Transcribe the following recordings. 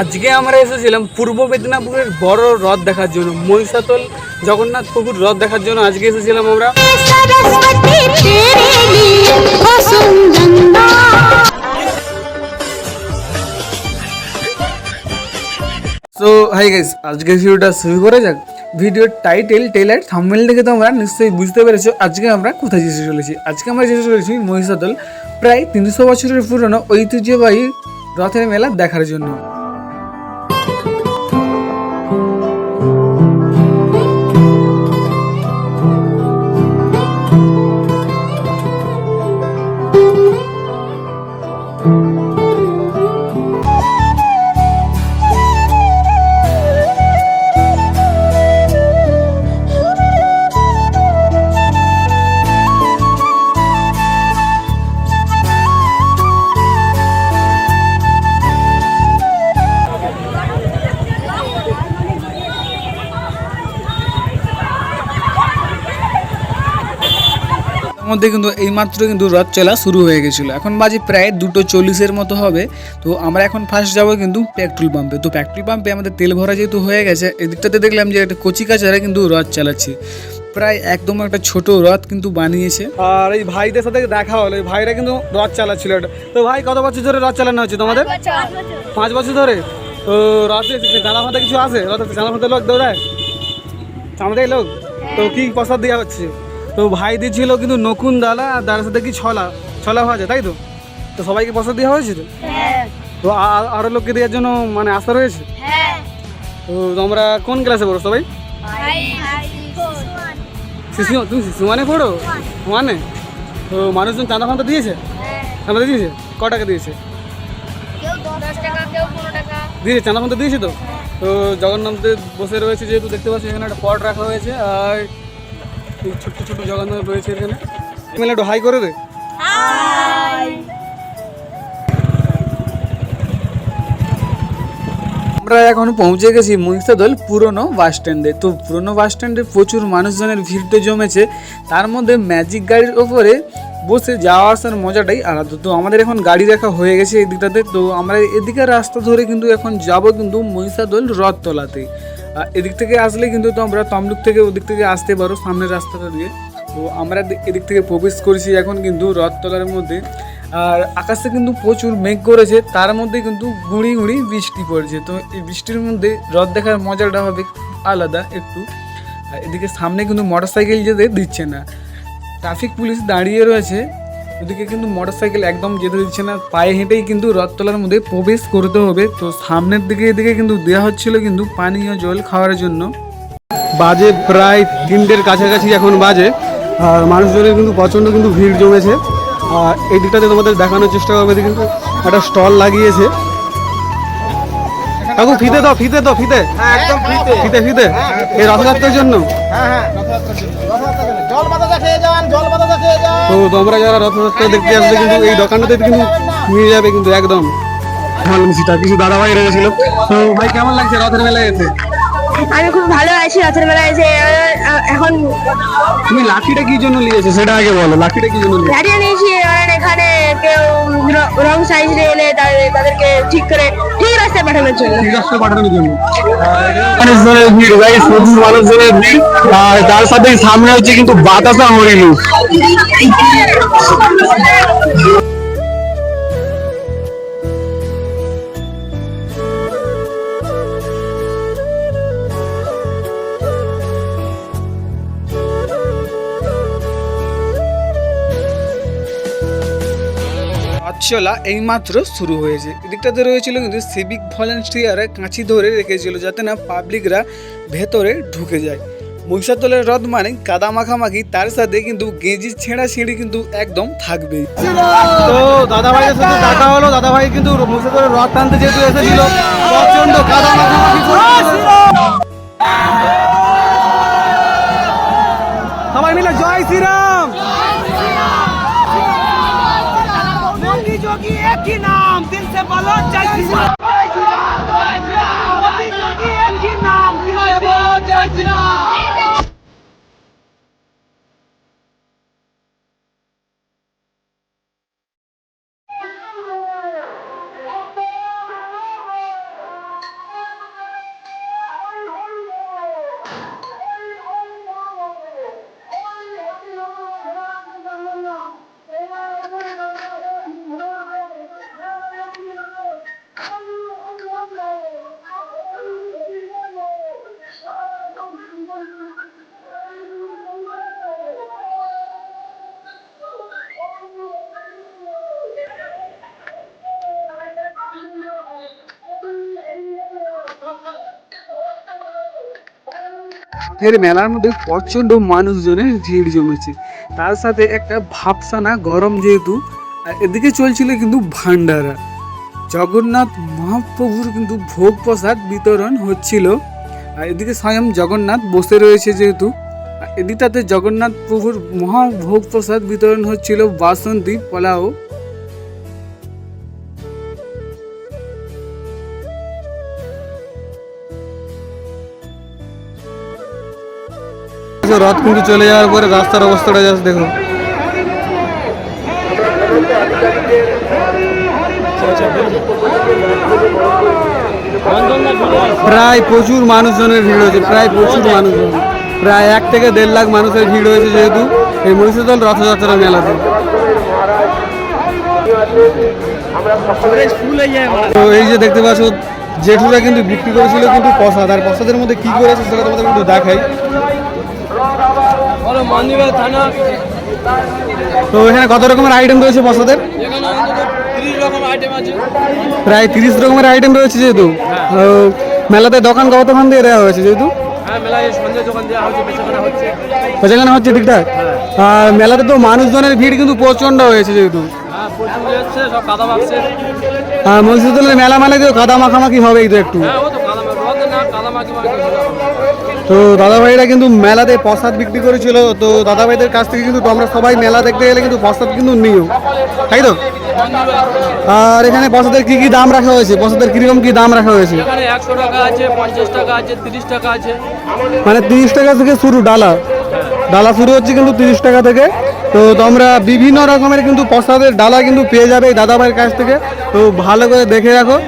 আজকে আমরা এসেছিলাম পূর্ব মেদিনীপুরের বড় রথ দেখার জন্য মহিষাতল জগন্নাথ প্রভুর রথ দেখার জন্য। আজকে এসেছিলাম আমরা। সো হাই গাইস আজকে ভিডিওটা শুরু করা যাক। ভিডিওর টাইটেল টেলার থাম্বনেল দেখে তোমরা নিশ্চয়ই বুঝতে পেরেছ আজকে আমরা কোথায় যেতে চলেছি। আজকে আমরা যেতে চলেছি মহিষাদল প্রায় তিনশো বছরের পুরনো ঐতিহ্যবাহী রথের মেলা দেখার জন্য। মধ্যে কিন্তু এইমাত্র কিন্তু রথ চলা শুরু হয়ে গেছিল। এখন বাজে প্রায় দুটো চল্লিশের মতো হবে। তো আমরা এখন ফার্স্ট যাব কিন্তু পেট্রোল পাম্পে তো পেট্রোল পাম্পে আমাদের তেল ভরা যেহেতু হয়ে গেছে এদিকটাতে দেখলাম যে একটা কচি কাচারা কিন্তু রথ চালাচ্ছে। প্রায় একদম একটা ছোট রথ কিন্তু বানিয়েছে। আর এই ভাইদের সাথে দেখা হলো এই ভাইরা কিন্তু রথ চালাচ্ছিল। তো ভাই কত বছর ধরে রথ চালানো হচ্ছে তোমাদের? পাঁচ বছর। ধরে? তো রথে জানা ফাঁদা কিছু আছে? রথে জানা ফাঁদা লোক দৌড়ায়? আমাদের লোক? তো কি প্রসাদ দেওয়া হচ্ছে? তো ভাই দিয়েছিল কিন্তু নকুন ডালা আর ডালের সাথে কি ছলা? ছলা যায় তাই তো? তো সবাইকে প্রসাদ দেওয়া হয়েছে তো? তো আ- আ- আরও লোককে দেওয়ার জন্য মানে আশা রয়েছে? তো তোমরা কোন ক্লাসে পড়ো সবাই? শিশু তুমি শিশু মানে পড়ো মানে তো মানুষজন চাঁদা ফাঁদা দিয়েছে? চাঁদা দিয়েছে? ক টাকা দিয়েছে? দিয়েছে চাঁদা ফাঁদা দিয়েছে তো? তো জগন্নাথদের বসে রয়েছে যেহেতু দেখতে পাচ্ছি এখানে একটা পট রাখা হয়েছে আর এই ছোট্ট জগন্নাথ রয়েছে এখানে। এখানে একটু হাই করে দে। আমরা এখন পৌঁছে গেছি মহিষাদল পুরনো বাস স্ট্যান্ডে। তো পুরনো বাস স্ট্যান্ডে প্রচুর মানুষজনের ভিড় জমেছে। তার মধ্যে ম্যাজিক গাড়ির ওপরে বসে যাওয়া আসার মজাটাই আলাদা। তো আমাদের এখন গাড়ি রাখা হয়ে গেছে এই দিকটাতে তো আমরা এদিকে রাস্তা ধরে কিন্তু এখন যাব কিন্তু মহিষাদল রথতলাতে। এদিক থেকে আসলে কিন্তু তোমরা তমলুক থেকে ওদিক থেকে আসতে পারো, সামনের রাস্তাটা দিয়ে। তো আমরা এদিক থেকে প্রবেশ করেছি এখন কিন্তু রথতলার মধ্যে। আর আকাশে কিন্তু প্রচুর মেঘ করেছে, তার মধ্যে কিন্তু গুঁড়ি গুঁড়ি বৃষ্টি পড়ছে। তো এই বৃষ্টির মধ্যে রথ দেখার মজাটা হবে আলাদা একটু। আর এদিকে সামনে কিন্তু মোটর সাইকেল যেতে দিচ্ছে না। ট্রাফিক পুলিশ দাঁড়িয়ে রয়েছে। ওদিকে কিন্তু মোটর সাইকেল একদম যেতে দিচ্ছে না। পায়ে হেঁটেই কিন্তু রথতলার মধ্যে প্রবেশ করতে হবে। তো সামনের দিকে এদিকে কিন্তু দেওয়া হচ্ছিল কিন্তু পানীয় জল খাওয়ার জন্য। বাজে প্রায় তিনটের কাছাকাছি এখন বাজে। আর মানুষজনের কিন্তু প্রচণ্ড কিন্তু ভিড় জমেছে। আর এই দিকটাতে তোমাদের দেখানোর চেষ্টা করবে। এদিকে কিন্তু একটা স্টল লাগিয়েছে। কাকু ফিতে দাও ফিতে দাও ফিতে। একদম ফ্রিতে ফিতে ফিতে। এই রথযাত্রার জন্য? হ্যাঁ হ্যাঁ জল বাতাসা তো তোমরা যারা রথযাত্রা দেখতে আসবে কিন্তু এই দোকানটাতে কিন্তু নিয়ে যাবে কিন্তু একদম। ভালো মিষ্টিটা কিছু দাদা ভাই রয়েছিল। তো ভাই কেমন লাগছে রথের মেলায় এসে? আমি খুব ভালো আছি রাতের বেলা এসে। এখন তুমি লাঠিটা কি জন্য নিয়েছো? সেটা আগে বলো লাঠিটা কি জন্য নিয়েছো এখানে কেউ রং সাইজ এলে তাদেরকে ঠিক করে ঠিক রাস্তায় পাঠানোর জন্য। ঠিক রাস্তায় পাঠানোর জন্য। মানুষজনের ভিড় গাইস প্রচুর মানুষজনের ভিড়। আর তার সাথে সামনে হচ্ছে কিন্তু বাতাসা হরিণী চলা এইমাত্র শুরু হয়েছে। এদিকটাতে রয়েছিল কিন্তু সিভিক ভলেন্টিয়ার কাঁচি ধরে রেখেছিল যাতে না পাবলিকরা ভেতরে ঢুকে যায়। মহিষাতলের রথ মানে কাদা মাখামাখি, তার সাথে কিন্তু গেঁজি ছেঁড়া ছিঁড়ি কিন্তু একদম থাকবেই। তো দাদা ভাইয়ের সাথে দেখা হলো দাদা ভাই কিন্তু মহিষাতলের রথ টানতে যেহেতু এসেছিল প্রচণ্ড কাদা মাখামাখি সবাই মিলে জয় শ্রীরাম! পালন চাই রথের মেলার মধ্যে প্রচণ্ড মানুষজনের ভিড় জমেছে। তার সাথে একটা ভাবসানা গরম যেহেতু, আর এদিকে চলছিল কিন্তু ভান্ডারা জগন্নাথ মহাপ্রভুর কিন্তু ভোগ প্রসাদ বিতরণ হচ্ছিল। আর এদিকে স্বয়ং জগন্নাথ বসে রয়েছে যেহেতু। এদিকটাতে জগন্নাথ প্রভুর মহাভোগ প্রসাদ বিতরণ হচ্ছিল বাসন্তী পোলাও। রথ কিন্তু চলে যাওয়ার পরে রাস্তার অবস্থাটা জাস্ট দেখো প্রায় প্রচুর মানুষজনের ভিড় হয়েছে, প্রায় প্রচুর মানুষজন। প্রায় এক থেকে দেড় লাখ মানুষের ভিড় হয়েছে যেহেতু এই মহিষাদল রথযাত্রা মেলাতে। তো এই যে দেখতে পাচ্ছ, জেঠুরা কিন্তু বিক্রি করেছিল কিন্তু প্রসাদ। আর প্রসাদের মধ্যে কি করেছে সেটা তোমাদের কিন্তু দেখাই। তো এখানে কত রকমের আইটেম রয়েছে প্রসাদের প্রায় তিরিশ রকমের আইটেম রয়েছে যেহেতু। মেলাতে দোকান কতক্ষণ দিয়ে দেওয়া হয়েছে যেহেতু? বেচাকেনা হচ্ছে ঠিকঠাক? আর মেলাতে তো মানুষজনের ভিড় কিন্তু প্রচণ্ড হয়েছে যেহেতু। আর মসজিদের মেলা মানে তো কাদা মাখামাখি। হবেই তো একটু তো দাদাভাইরা কিন্তু মেলাতে প্রসাদ বিক্রি করেছিল। তো দাদাভাইদের কাছ থেকে কিন্তু তোমরা সবাই মেলা দেখতে গেলে কিন্তু প্রসাদ কিন্তু নিও তাই তো? আর এখানে প্রসাদের কি কি দাম রাখা হয়েছে? প্রসাদের কীরকম কি দাম রাখা হয়েছে? এখানে টাকা আছে পঞ্চাশ টাকা আছে তিরিশ টাকা আছে। মানে তিরিশ টাকা থেকে শুরু ডালা। ডালা শুরু হচ্ছে কিন্তু তিরিশ টাকা থেকে। তো তোমরা বিভিন্ন রকমের কিন্তু প্রসাদের ডালা কিন্তু পেয়ে যাবে দাদাভাইয়ের কাছ থেকে। তো ভালো করে দেখে রাখো।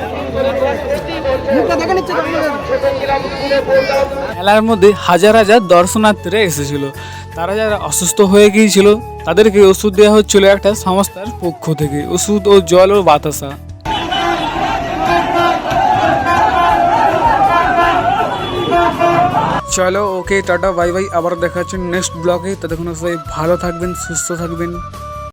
মেলার মধ্যে হাজার হাজার দর্শনার্থীরা এসেছিল। তারা যারা অসুস্থ হয়ে গিয়েছিল, তাদেরকে ওষুধ দেওয়া হচ্ছিল একটা সংস্থার পক্ষ থেকে, ওষুধ ও জল ও বাতাসা। চলো, ওকে, টাটা, বাই বাই, আবার দেখা হচ্ছে নেক্সট ব্লগে ততক্ষণ সবাই ভালো থাকবেন, সুস্থ থাকবেন।